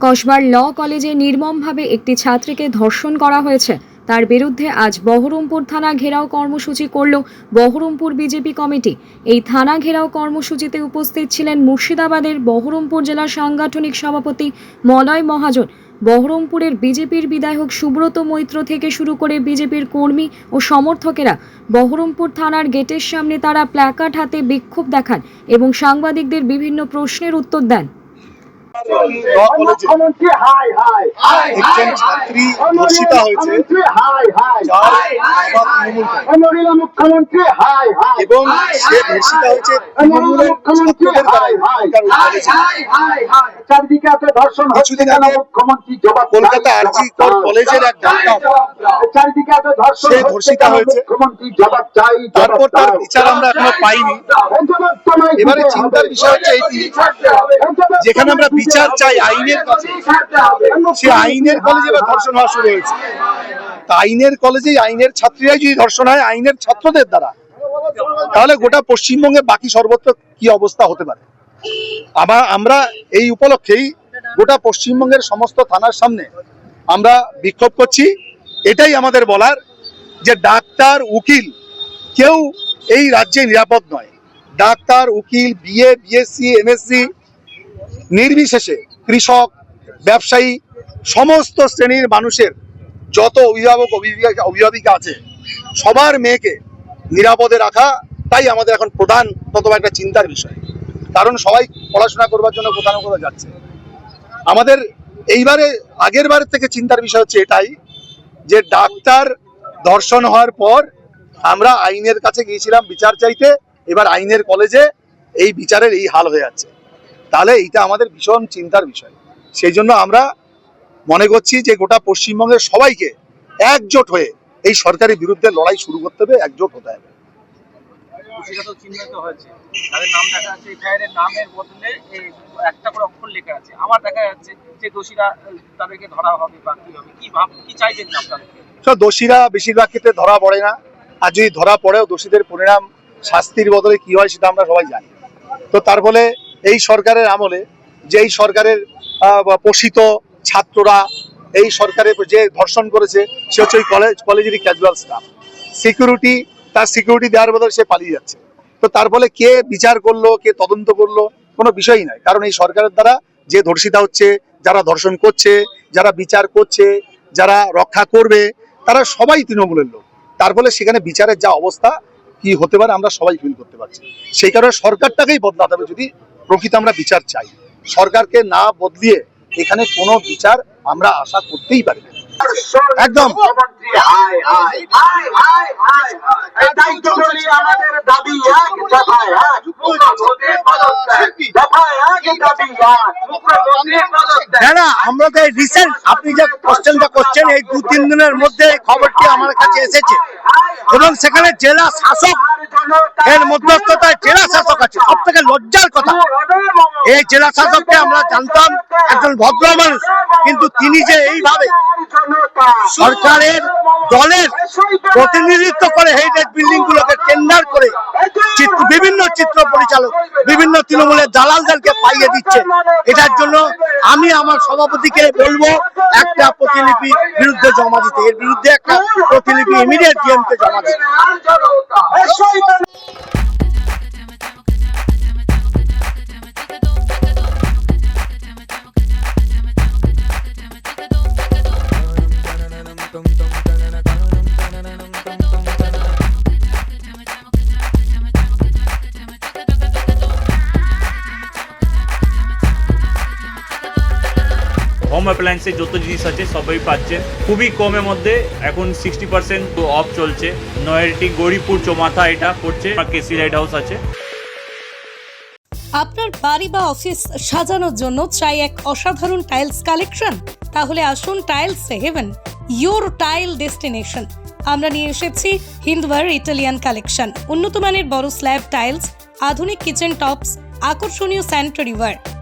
কসবার ল কলেজে নির্মমভাবে একটি ছাত্রীকে ধর্ষণ করা হয়েছে। তার বিরুদ্ধে আজ বহরমপুর থানা ঘেরাও কর্মসূচি করল বহরমপুর বিজেপি কমিটি। এই থানা ঘেরাও কর্মসূচিতে উপস্থিত ছিলেন মুর্শিদাবাদের বহরমপুর জেলার সাংগঠনিক সভাপতি মলয় মহাজন। বহরমপুরের বিজেপির বিধায়ক সুব্রত মৈত্র থেকে শুরু করে বিজেপির কর্মী ও সমর্থকেরা বহরমপুর থানার গেটের সামনে তারা প্ল্যাকার্ড হাতে বিক্ষোভ দেখান এবং সাংবাদিকদের বিভিন্ন প্রশ্নের উত্তর দেন ল কলেজে মুখ্যমন্ত্রী হাই হাই একজন ছাত্রী ধর্ষিতা হয়েছে। মুখ্যমন্ত্রী হাই হাই। যার বাবা তৃণমূল করে। অনরিলা মুখ্যমন্ত্রী হাই হাই। এবং সে ধর্ষিতা হয়েছে তৃণমূলের ছাত্রদের দ্বারা এখানকার ওই কলেজে। চারদিকে এত ধর্ষণ কিছুদিন আগে মুখ্যমন্ত্রী জবাব কলকাতা আরজি কলেজের এক চারদিকে এত ধর্ষণ সে ধর্ষিতা হয়েছে। মুখ্যমন্ত্রী জবাব চাই তারপর তার বিচার আমরা এখনও পাইনি। এবারে চিন্তার বিষয় হচ্ছে যেখানে আমরা বিচার চাই আইনের কাছে। সে আইনের কলেজে এবার ধর্ষণ হওয়া শুরু হয়েছে। তা আইনের কলেজেই আইনের ছাত্রীরাই যদি ধর্ষণ হয়, আইনের ছাত্রদের দ্বারা, তাহলে গোটা পশ্চিমবঙ্গে বাকি সর্বত্র কি অবস্থা হতে পারে? আমার আমরা এই উপলক্ষেই গোটা পশ্চিমবঙ্গের সমস্ত থানার সামনে আমরা বিক্ষোভ করছি। এটাই আমাদের বলার যে ডাক্তার, উকিল কেউ এই রাজ্যে নিরাপদ নয়। ডাক্তার, উকিল, বিএ, বিএসসি, এমএসসি নির্বিশেষে কৃষক, ব্যবসায়ী, সমস্ত শ্রেণির মানুষের যত অভিভাবক, অভিভাবিকা অভিভাবিকা আছে, সবার মেয়েকে নিরাপদে রাখা তাই আমাদের এখন প্রধান তত একটা চিন্তার বিষয়। কারণ সবাই পড়াশোনা করবার জন্য কোথাও না কোথাও যাচ্ছে। আমাদের এইবারে, আগের বারের থেকে চিন্তার বিষয় হচ্ছে এটাই যে ডাক্তার ধর্ষণ হওয়ার পর আমরা আইনের কাছে গিয়েছিলাম বিচার চাইতে, এবার আইনের কলেজে এই বিচারের এই হাল হয়ে যাচ্ছে। তাহলে এটা আমাদের ভীষণ চিন্তার বিষয়। সেই জন্য আমরা মনে করছি যে গোটা পশ্চিমবঙ্গের সবাইকে একজোট হয়ে এই সরকারের বিরুদ্ধে লড়াই শুরু করতে হবে একজোট হতে হবে। দোষীরা বেশিরভাগ ক্ষেত্রে ধরা পড়ে না। আর যদি ধরা পড়েও দোষীদের পরিণাম শাস্তির বদলে কি হয় সেটা আমরা সবাই জানি। তো তার ফলে এই সরকারের আমলে যেই সরকারের পোষিত ছাত্ররা এই সরকারের যে ধর্ষণ করেছে, সে হচ্ছে ওই কলেজ কলেজেরই ক্যাজুয়াল স্টাফ সিকিউরিটি তার সিকিউরিটি দেওয়ার বদলে সে পালিয়ে যাচ্ছে। তো তার ফলে কে বিচার করল, কে তদন্ত করল, কোনো বিষয়ই নয় কারণ এই সরকারের দ্বারা যে ধর্ষিতা হচ্ছে, যারা ধর্ষণ করছে, যারা বিচার করছে, যারা রক্ষা করবে, তারা সবাই তৃণমূলের লোক। তার ফলে সেখানে বিচারের যা অবস্থা, কি হতে পারে, আমরা সবাই ফিল করতে পারছি। সেই কারণে সরকারটাকেই বদলাতে হবে। যদি প্রকৃত আমরা বিচার চাই। সরকারকে না বদলিয়ে এখানে কোনো বিচার আমরা আশা করতেই পারি একদম। আমাদের রিসেন্ট আপনি যে কোশ্চেনটা করছেন, এই দু তিন দিনের মধ্যে খবরটি আমার কাছে এসেছে। এবং সেখানে জেলা শাসক এর মধ্যস্থতায় জেলা শাসক আছে। সব থেকে লজ্জার কথা, এই জেলা শাসককে আমরা জানতাম, একজন ভদ্র মানুষ। কিন্তু তিনি যে এইভাবে সরকারের দলের প্রতিনিধিত্ব করে হেরিটেজ বিল্ডিং গুলোকে টেন্ডার করে বিভিন্ন চিত্র পরিচালক, বিভিন্ন তৃণমূলের দালালদেরকে পাইয়ে দিচ্ছে। এটার জন্য আমি আমার সভাপতিকে বলব, একটা প্রতিলিপি বিরুদ্ধে জমা দিতে। এর বিরুদ্ধে একটা প্রতিলিপি ইমিডিয়েট ডিএমকে জমা দিতে। হোম অ্যাপ্লায়েন্সের যত জিনিস আছে, সবই পাচ্ছেন খুবই কমের মধ্যে এখন সিক্সটি পার্সেন্ট অফ চলছে। নয়ারটি গৌরীপুর চৌমাথা এটা পড়ছে কেসি লাইট হাউস আছে। আপনার বাড়ি বা অফিস সাজানোর জন্য চাই এক অসাধারণ টাইলস কালেকশন তাহলে আসুন tiles haven your tile destination আমরা নিয়ে এসেছি হিন্দওয়ার ইটালিয়ান কালেকশন উন্নত মানের বড় স্ল্যাব টাইলস আধুনিক কিচেন টপস আকর্ষণীয় স্যানিটারি ওয়্যার